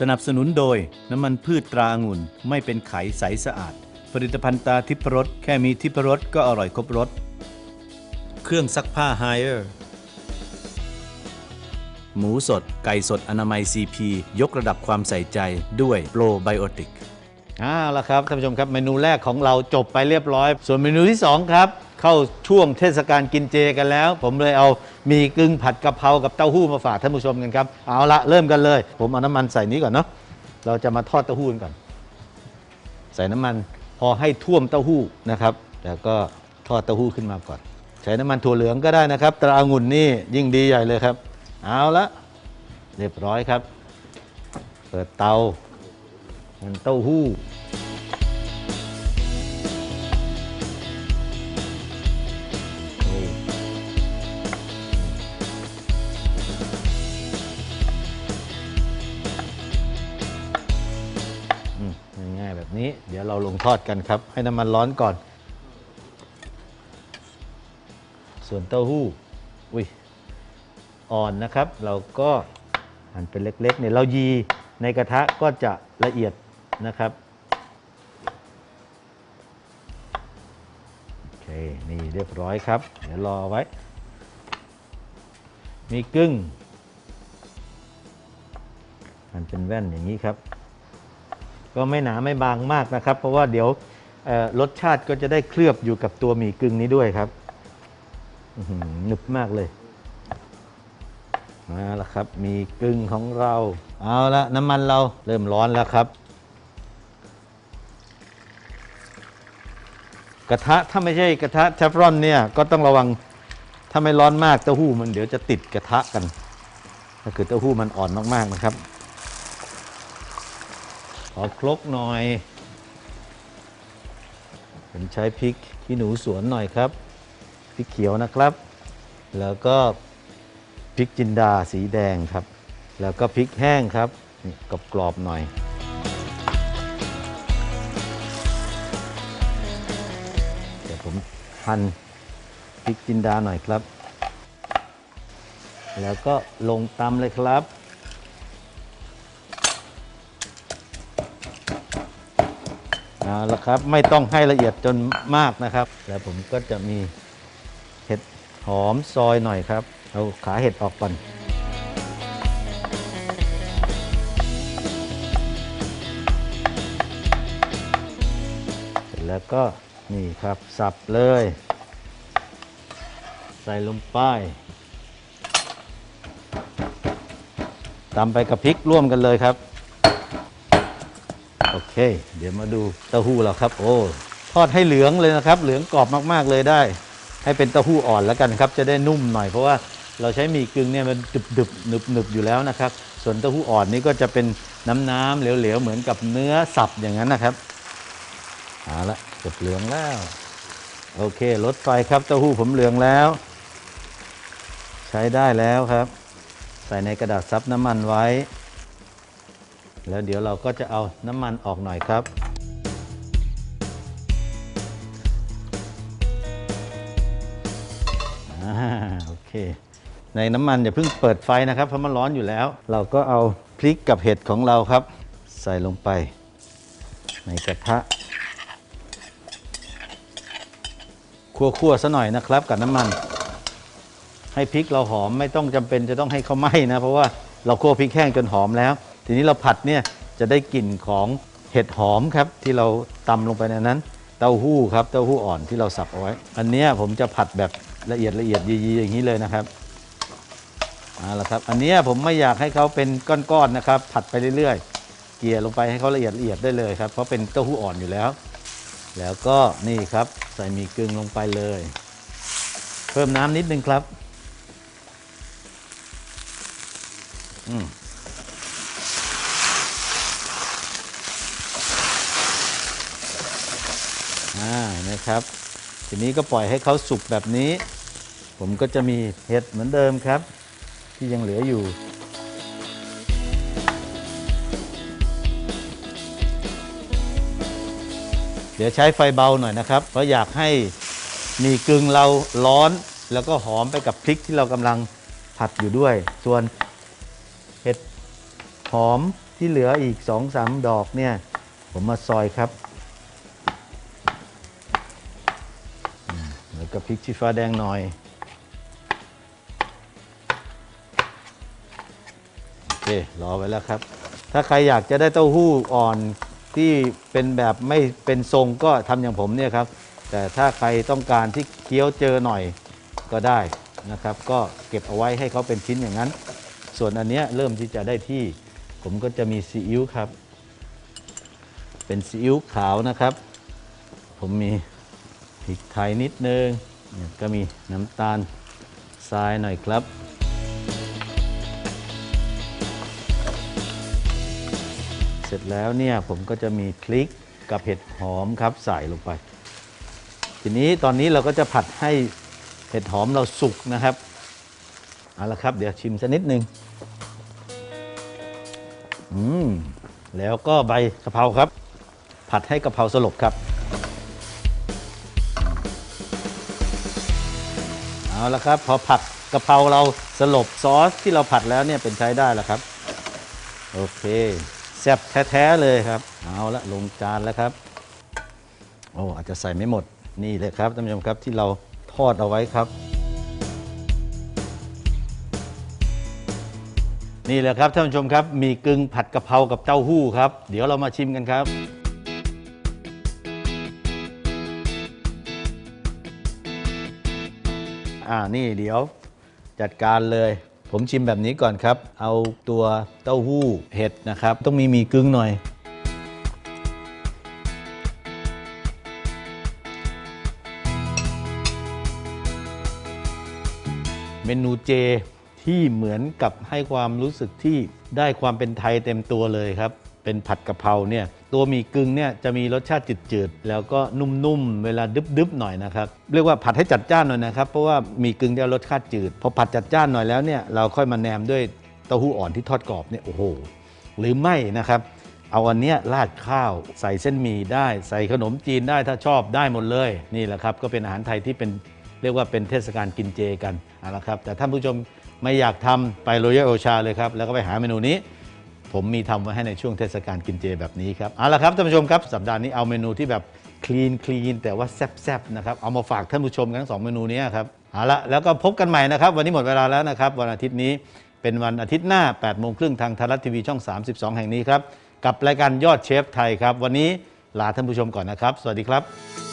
สนับสนุนโดยน้ำมันพืชตราองุ่นไม่เป็นไขใสสะอาด ผลิตภัณฑ์ตาทิพรสแค่มีทิพรสก็อร่อยครบรสเครื่องซักผ้าไฮเออร์หมูสด ไก่สดอนามัย CP ยกระดับความใส่ใจด้วยโปรไบโอติกอ่าละครับท่านผู้ชมครับ เมนูแรกของเราจบไปเรียบร้อย ส่วนเมนูที่ 2 ครับ เข้าช่วงเทศกาลกินเจกันแล้ว ผมเลยเอามีกึ่งผัดกะเพรากับเต้าหู้มาฝากท่านผู้ชมกันครับเอาละเริ่มกันเลย ผมเอาน้ำมันใส่นี้ก่อนเนาะเราจะมาทอดเต้าหู้กันก่อนใส่น้ำมันพอให้ท่วมเต้าหู้นะครับแล้วก็ทอดเต้าหู้ขึ้นมาก่อน ใช้น้ำมันถั่วเหลืองก็ได้นะครับตราองุ่นนี่ยิ่งดีใหญ่เลยครับ เอาละเรียบร้อยครับ เปิดเตามันเต้าหู้ นี้เดี๋ยวเราลงทอดกันครับ ให้น้ำมันร้อนก่อน ส่วนเต้าหู้อุ้ยอ่อนนะครับ เราก็หั่นเป็นเล็กๆเนี่ยเรายีในกระทะก็จะละเอียดนะครับโอเคนี่เรียบร้อยครับ เดี๋ยวรอไว้ มีกึ้งหั่นเป็นแว่นอย่างนี้ครับ ก็ไม่หนาไม่บางมากนะครับ เพราะว่าเดี๋ยวรสชาติก็จะได้เคลือบอยู่กับตัวหมี่กึ่งนี้ด้วยครับหนึบมากเลยมาแล้วครับ มีกึ่งของเรา เอาละน้ำมันเราเริ่มร้อนแล้วครับ กระทะถ้าไม่ใช่กระทะเทฟรอนเนี่ยก็ต้องระวังถ้าไม่ร้อนมากเต้าหู้มันเดี๋ยวจะติดกระทะกัน ถ้าเกิดเต้าหู้มันอ่อนมากๆนะครับ ขอคลกหน่อย ผมใช้พริกขี้หนูสวนหน่อยครับ พริกเขียวนะครับ แล้วก็พริกจินดาสีแดงครับ แล้วก็พริกแห้งครับนี่กรอบๆหน่อยเดี๋ยวผมหั่นพริกจินดาหน่อยครับ แล้วก็ลงตำเลยครับ เอาละครับไม่ต้องให้ละเอียดจนมากนะครับ แล้วผมก็จะมีเห็ดหอมซอยหน่อยครับ เอาขาเห็ดออกก่อนเสร็จแล้วก็นี่ครับสับเลย ใส่ลงไปตำไปกับพริกร่วมกันเลยครับ โอเค เดี๋ยวมาดูเต้าหู้เราครับ โอ้ทอดให้เหลืองเลยนะครับ เหลืองกรอบมากๆเลยได้ ให้เป็นเต้าหู้อ่อนแล้วกันครับ จะได้นุ่มหน่อยเพราะว่าเราใช้หมี่กึ่งเนี่ยมันดึบดึบหนึบหนึบอยู่แล้วนะครับ ส่วนเต้าหู้อ่อนนี่ก็จะเป็นน้ำน้ำเหลวๆเหมือนกับเนื้อสับอย่างนั้นนะครับเอาละเกือบเหลืองแล้ว โอเคลดไฟครับเต้าหู้ผมเหลืองแล้ว ใช้ได้แล้วครับ ใส่ในกระดาษซับน้ำมันไว้ แล้วเดี๋ยวเราก็จะเอาน้ำมันออกหน่อยครับ โอเค ในน้ำมันอย่าเพิ่งเปิดไฟนะครับ เพราะมันร้อนอยู่แล้ว เราก็เอาพริกกับเห็ดของเราครับ ใส่ลงไป ในกระทะคั่วๆซะหน่อยนะครับกับน้ำมัน ให้พริกเราหอมไม่ต้องจำเป็นจะต้องให้เขาไหม้นะ เพราะว่าเราคั่วพริกแห้งจนหอมแล้ว ทีนี้เราผัดเนี่ยจะได้กลิ่นของเห็ดหอมครับที่เราตำลงไปในนั้น เต้าหู้ครับเต้าหู้อ่อนที่เราสับเอาไว้ อันนี้ผมจะผัดแบบละเอียดละเอียดยีๆอย่างนี้เลยนะครับเอาละครับ อันนี้ผมไม่อยากให้เขาเป็นก้อนๆนะครับ ผัดไปเรื่อยๆ เกลี่ยลงไปให้เขาละเอียดละเอียดได้เลยครับเพราะเป็นเต้าหู้อ่อนอยู่แล้ว แล้วก็นี่ครับใส่หมีกึ่งลงไปเลย เพิ่มน้ำนิดนึงครับ อืม อ่านะครับ ทีนี้ก็ปล่อยให้เขาสุกแบบนี้ ผมก็จะมีเห็ดเหมือนเดิมครับ ที่ยังเหลืออยู่เดี๋ยวใช้ไฟเบาหน่อยนะครับ เพราะอยากให้มีกึ่งเราร้อน แล้วก็หอมไปกับพริกที่เรากำลังผัดอยู่ด้วย ส่วนเห็ดหอมที่เหลืออีก 2-3 ดอกเนี่ย ผมมาซอยครับ มแล้วก็พริกชี้ฟ้าแดงหน่อยโอเครอไว้แล้วครับ ถ้าใครอยากจะได้เต้าหู้อ่อนที่เป็นแบบไม่เป็นทรงก็ทำอย่างผมเนี่ยครับ แต่ถ้าใครต้องการที่เคี้ยวเจอหน่อยก็ได้นะครับ ก็เก็บเอาไว้ให้เขาเป็นชิ้นอย่างนั้น ส่วนอันเนี้ยเริ่มที่จะได้ที่ ผมก็จะมีซีอิ๊วครับ เป็นซีอิ๊วขาวนะครับ ผมมี พริกไทยนิดนึงเนี่ยก็มีน้ำตาลทรายหน่อยครับเสร็จแล้วเนี่ยผมก็จะมีพริกกับเห็ดหอมครับใส่ลงไป ทีนี้ตอนนี้เราก็จะผัดให้เห็ดหอมเราสุกนะครับเอาละครับเดี๋ยวชิมสักนิดหนึ่งอืมแล้วก็ใบกะเพราครับ ผัดให้กะเพราสลบครับ เอาละครับ พอผัดกะเพราเราสลบซอสที่เราผัดแล้วเนี่ยเป็นใช้ได้แล้วครับ โอเคแซ่บแท้ๆเลยครับ เอาละลงจานแล้วครับโอ้อาจจะใส่ไม่หมดนี่เลยครับท่านผู้ชมครับที่เราทอดเอาไว้ครับ นี่แหละครับท่านผู้ชมครับ มีกึ่งผัดกะเพรากับเต้าหู้ครับ เดี๋ยวเรามาชิมกันครับ อ่านี่เดี๋ยวจัดการเลย ผมชิมแบบนี้ก่อนครับ เอาตัวเต้าหู้เห็ดนะครับ ต้องมีมีกึ่งหน่อย เมนูเจที่เหมือนกับให้ความรู้สึกที่ได้ความเป็นไทยเต็มตัวเลยครับ เป็นผัดกะเพราเนี่ย ตัวหมี่กึ่งเนี่ยจะมีรสชาติจืดๆ แล้วก็นุ่มๆ เวลาดึบๆ หน่อยนะครับ เรียกว่าผัดให้จัดจ้านหน่อยนะครับ เพราะว่าหมี่กึ่งจะรสชาติจืด พอผัดจัดจ้านหน่อยแล้วเนี่ยเราค่อยมาแนมด้วยเต้าหู้อ่อนที่ทอดกรอบเนี่ยโอ้โห หรือไม่นะครับ เอาอันเนี้ยราดข้าวใส่เส้นหมี่ได้ ใส่ขนมจีนได้ถ้าชอบได้หมดเลยนี่แหละครับก็เป็นอาหารไทยที่เป็นเรียกว่าเป็นเทศกาลกินเจกันเอาละครับแต่ท่านผู้ชมไม่อยากทำไปโรยัลโอชาเลยครับแล้วก็ไปหาเมนูนี้ ผมมีทำไว้ให้ในช่วงเทศกาลกินเจแบบนี้ครับเอาละครับท่านผู้ชมครับสัปดาห์นี้เอาเมนูที่แบบคลีนคลีนแต่ว่าแซ่บๆนะครับเอามาฝากท่านผู้ชมทั้งสองเมนูนี้ครับเอาละแล้วก็พบกันใหม่นะครับ วันนี้หมดเวลาแล้วนะครับ วันอาทิตย์นี้เป็นวันอาทิตย์หน้า8โมงครึ่งทางไทยรัฐทีวีช่อง 32 แห่งนี้ครับกับรายการยอดเชฟไทยครับ วันนี้ลาท่านผู้ชมก่อนนะครับ สวัสดีครับ